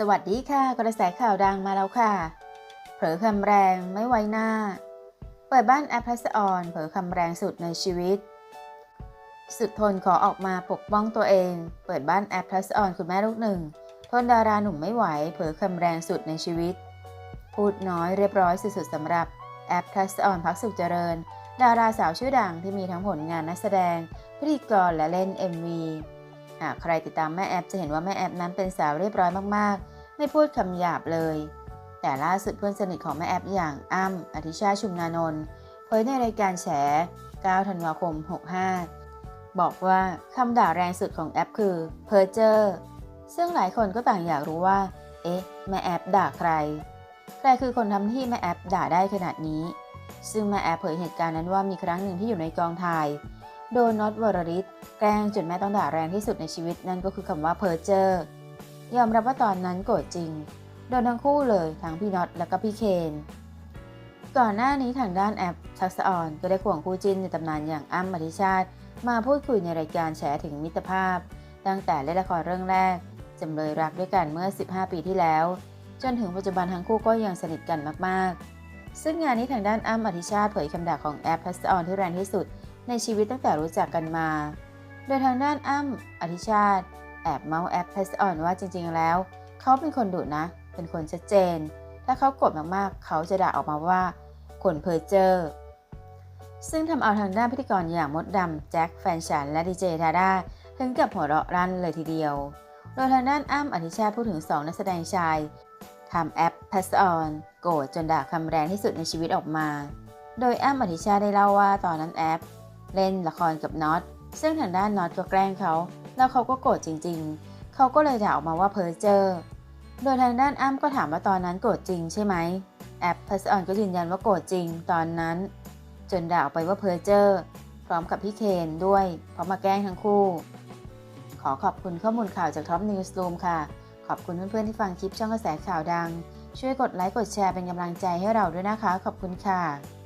สวัสดีค่ะ กระแสข่าวดังมาแล้วค่ะ เผลอคำแรงไม่ไว้หน้า เปิดบ้านแอปพลัสออนเผลอคำแรงสุดในชีวิต สุดทนขอออกมาปกป้องตัวเอง เปิดบ้านแอปพลัสออนคุณแม่ลูกหนึ่ง ทนดาราหนุ่มไม่ไหว เผลอคำแรงสุดในชีวิต พูดน้อยเรียบร้อยสุดๆสำหรับแอปพลัสออนพักสุขเจริญ ดาราสาวชื่อดังที่มีทั้งผลงานนักแสดง พิธีกรและเล่น MV หากใครติดตามแม่แอปจะเห็นว่าแม่แอปนั้นเป็นสาวเรียบร้อยมากๆ ไม่พูดคำหยาบเลย แต่ล่าสุดเพื่อนสนิทของแม่แอปอย่างอ้ำอธิชาชุมนานนท์เผยในรายการแฉ 9 ธันวาคม 65 บอกว่าคำด่าแรงสุดของแอปคือเพอร์เจอร์ซึ่งหลายคนก็ต่างอยากรู้ว่า เอ๊ะ แม่แอปด่าใคร ใครคือคนทำที่แม่แอปด่าได้ขนาดนี้ ซึ่งแม่แอปเผยเหตุการณ์นั้นว่ามีครั้งหนึ่งที่อยู่ในกองถ่าย โดนน็อตวรริศแกล้งจนแม่ต้องด่าแรงที่สุดในชีวิตนั่นก็คือคำว่าเพอร์เจอร์ยอมรับว่าตอนนั้นโกรธจริง โดนทั้งคู่เลยทั้งพี่น็อตและก็พี่เคน ก่อนหน้านี้ทางด้านแอปชักสะออนก็ได้ควงคู่จิ้นในตำนานอย่างอ้ำอธิชาติ มาพูดคุยในรายการแฉถึงมิตรภาพ ตั้งแต่เล่นละครเรื่องแรกจำเลยรักด้วยกันเมื่อ 15 ปีที่แล้ว จนถึงปัจจุบันทั้งคู่ก็ยังสนิทกันมากๆ ซึ่งงานนี้ทางด้านอ้ำอธิชาติเผยคำด่าของแอปทักสออนที่แรงที่สุด ในชีวิตตั้งแต่รู้จักกันมา โดยทางด้านอ้ำอธิชาติ แอบเมาส์แอปทัสออนว่าจริงๆแล้ว เขาเป็นคนดุนะ เป็นคนชัดเจน ถ้าเขาโกรธมากๆ เขาจะด่าออกมาว่าคนเพอเจอร์ซึ่งทำเอาทางด้านพิธีกรอย่างมดดำแจ็คแฟนฉันและดีเจทาด้าถึงกับหัวเราะรั่นเลยทีเดียว โดยทางด้านอ้ำอธิชาติพูดถึง 2 นักแสดงชายทำแอป Pass On โกรธจนด่าคำแรงที่สุดในชีวิตออกมา โดยอ้ำอธิชาติได้เล่าว่าตอนนั้นแอป เล่นละครกับน็อตซึ่งทางด้านน็อตก็แกล้งเขา แล้วเขาก็โกรธจริง ๆ เขาก็เลยด่าออกมาว่าเพอเจอร์โดยทางด้านอ้ำก็ถามว่าตอนนั้นโกรธจริงใช่ไหมแอป Pass On ก็ยืนยันว่าโกรธจริงตอนนั้น จนด่าออกไปว่าเพอเจอร์พร้อมกับพี่เคนด้วยเพราะมาแกล้งทั้งคู่ ขอขอบคุณข้อมูลข่าวจากท็อปนิวส์ o ูมค่ะ ขอบคุณเพื่อนๆที่ฟังคลิปช่องกระแสข่าวดัง ช่วยกดไลค์กดแชร์เป็นกำลังใจให้เราด้วยนะคะ ขอบคุณค่ะ